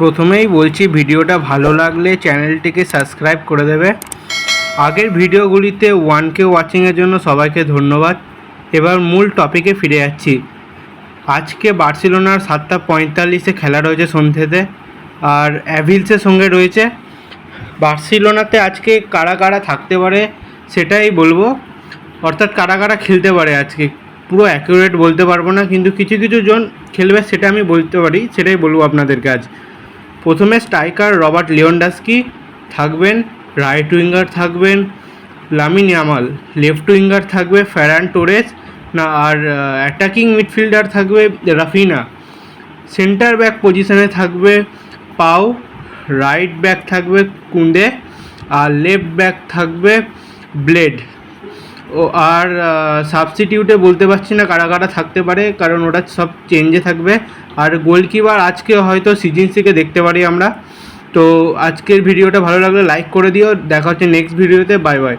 প্রথমেই বলছি ভিডিওটা ভালো লাগলে চ্যানেলটিকে সাবস্ক্রাইব করে দেবে। আগের ভিডিওগুলিতে ওয়ান কে ওয়াচিংয়ের জন্য সবাইকে ধন্যবাদ। এবার মূল টপিকে ফিরে যাচ্ছি। আজকে বার্সেলোনার সাতটা পঁয়তাল্লিশে খেলা রয়েছে সন্ধ্যেতে, আর অ্যাভিলসের সঙ্গে রয়েছে। বার্সেলোনাতে আজকে কারা কারা থাকতে পারে সেটাই বলব। অর্থাৎ কারা কারা খেলতে পারে আজকে, পুরো অ্যাকুরেট বলতে পারব না, কিন্তু কিছু কিছু জন খেলবে সেটা আমি বলতে পারি, সেটাই বলব আপনাদেরকে আজ। প্রথমে স্ট্রাইকার রবার্ট লিওন্ডাস্কি থাকবেন, রাইট উইঙ্গার থাকবেন, লামিন ইয়ামাল। লেফট উইঙ্গার থাকবে ফেরান টোরেস না, আর অ্যাটাকিং মিডফিল্ডার থাকবে রাফিনা। সেন্টার ব্যাক পজিশনে থাকবে পাও, রাইট ব্যাক থাকবে কুন্দে, আর লেফট ব্যাক থাকবে ব্লেড। ও আর সাবস্টিটিউটে বলতে পারছি না কারা কারা থাকতে পারে, কারণ ওটা সব চেঞ্জে থাকবে। আর গোলকিপার আজকে হয়তো সিজিনসিকে দেখতে পারি আমরা। তো আজকের ভিডিওটা ভালো লাগলে লাইক করে দিও। দেখা হচ্ছে নেক্সট ভিডিওতে বাই বাই